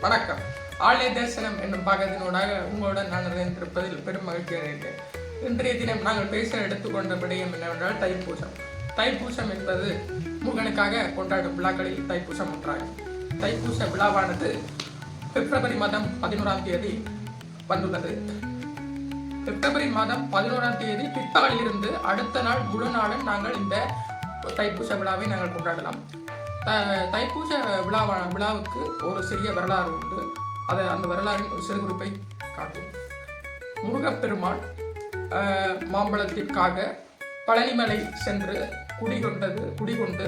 வணக்கம். ஆலய தரிசனம் என்னும் பாகத்தினூடாக உங்களுடன் நான் நிறைந்திருப்பதில் பெரும் மகிழ்ச்சி அடைகிறேன். இன்றைய தினம் நாங்கள் பேச எடுத்துக்கொண்ட விடயம் என்னவென்றால் தைப்பூசம். தைப்பூசம் என்பது முருகனுக்காக கொண்டாடும் விழாக்களில் தைப்பூசம் ஒன்றாகும். தைப்பூச விழாவானது பிப்ரவரி மாதம் பதினோராம் தேதி வந்துள்ளது. பிப்ரவரி மாதம் பதினோராம் தேதி பிற்பகலில் இருந்து அடுத்த நாள் முழு நாளும் நாங்கள் இந்த தைப்பூச விழாவை நாங்கள் கொண்டாடலாம். த- தைப்பூச விழா விழாவுக்கு ஒரு சிறிய வரலாறு உண்டு. அதை அந்த வரலாறின் ஒரு சிறு குறிப்பை காட்டும். முருகப்பெருமான் மாம்பழத்திற்காக பழனிமலை சென்று குடிகொண்டது குடிகொண்டு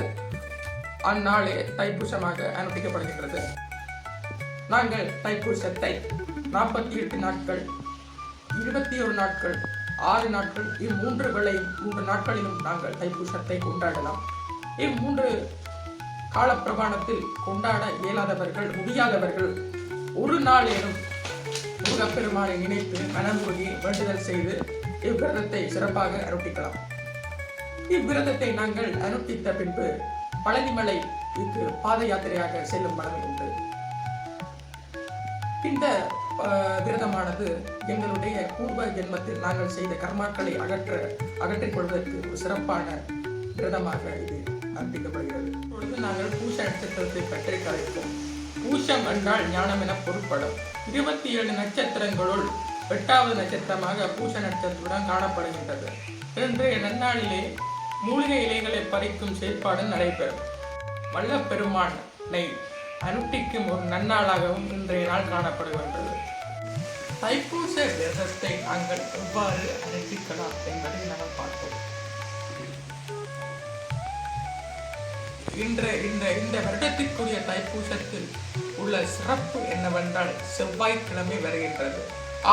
அந்நாளே தைப்பூசமாக அனுப்பிக்கப்படுகின்றது நாங்கள் தைப்பூசத்தை நாற்பத்தி எட்டு நாட்கள் இருபத்தி ஒரு நாட்கள் ஆறு நாட்கள் இம்மூன்று விளையும் மூன்று நாட்களிலும் நாங்கள் தைப்பூசத்தை கொண்டாடலாம். இம்மூன்று காலப்பிரமாணத்தில் கொண்டாட இயலாதவர்கள் முடியாதவர்கள் ஒரு நாளேனும் முருகப்பெருமானை நினைத்து மனமுருகி வேண்டுதல் செய்து இவ்விரதத்தை சிறப்பாக அனுப்பிக்கலாம் இவ்விரதத்தை நாங்கள் அனுப்பித்த பின்பு பழனிமலை இது பாத யாத்திரையாக செல்லும் மனமே உண்டு. இந்த விரதமானது எங்களுடைய பூர்வ ஜென்மத்தில் நாங்கள் செய்த கர்மாக்களை அகற்ற அகற்றிக் கொள்வதற்கு ஒரு சிறப்பான விரதமாக இது அர்ப்பிக்கப்படுகிறது இப்பொழுது நாங்கள் பூச நட்சத்திரத்தை பற்றி கலைப்போம் பூசம் என்றால் ஞானம் என பொருட்படும் இருபத்தி ஏழு நட்சத்திரங்களுள் எட்டாவது நட்சத்திரமாக பூச நட்சத்திரம் காணப்படுகின்றது. இன்று நன்னாளிலே மூலிகை இலைகளை பறிக்கும் செயற்பாடு நடைபெறும். வல்லப்பெருமானை அனுட்டிக்கும் ஒரு நன்னாளாகவும் இன்றைய நாள் காணப்படுகின்றது. தைப்பூச விரதத்தை நாங்கள் எவ்வாறு அனுப்பிக்கலாம் என்பதை நாங்கள் பார்ப்போம். இன்று இந்த இந்த வருடத்திற்குரிய தைப்பூசத்தில் உள்ள சிறப்பு என்னவென்றால் செவ்வாய்க்கிழமை வருகின்றது.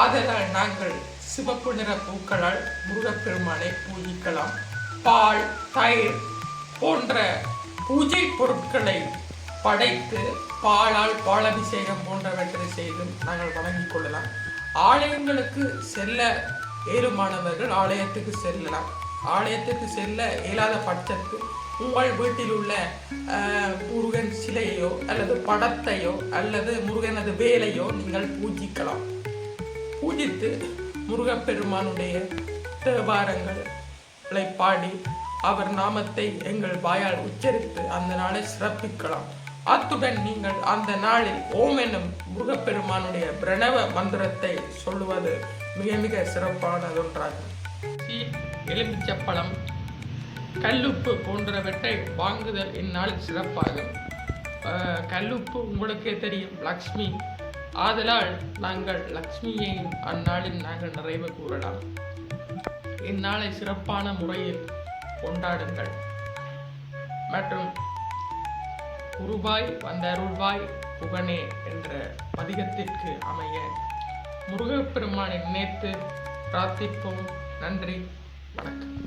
ஆதலால் நாங்கள் சிவப்பு நிற பூக்களால் முருகப்பெருமானை பூஜிக்கலாம். பால் தயிர் போன்ற பூஜை பொருட்களை படைத்து பாலால் பாலபிஷேகம் போன்றவற்றை செய்தும் நாங்கள் வணங்கிக் கொள்ளலாம். ஆலயங்களுக்கு செல்ல ஏழுமானவர்கள் ஆலயத்துக்கு செல்லலாம். ஆலயத்துக்கு செல்ல இயலாத பட்சத்தில் உங்கள் வீட்டில் உள்ள அஹ், முருகன் சிலையோ அல்லது படத்தையோ அல்லது முருகனது வேலையோ நீங்கள் பூஜிக்கலாம். பூஜித்து முருகப்பெருமானுடைய தேவாரங்களை பாடி அவர் நாமத்தை எங்கள் வாயால் உச்சரித்து அந்த நாளை சிறப்பிக்கலாம். அத்துடன் நீங்கள் அந்த நாளில் ஓம் என்னும் முருகப்பெருமானுடைய பிரணவ மந்திரத்தை சொல்லுவது மிக மிக சிறப்பானதொன்றாகும். எலுமிச்சப்பழம் கல்லுப்பு போன்றவற்றை வாங்குதல் இந்நாள் சிறப்பாகும் கல்லுப்பு உங்களுக்கே தெரியும் லக்ஷ்மி. ஆதலால் நாங்கள் லக்ஷ்மியை அந்நாளில் நாங்கள் நிறைவு கூறலாம். இந்நாளை சிறப்பான முறையில் கொண்டாடுங்கள். மற்றும் குருவாய் வந்தருள்வாய் புகனே என்ற பதிகத்திற்கு அமைய முருகப்பெருமானை நினைத்து பிரார்த்திப்போம். நன்றி. வணக்கம்.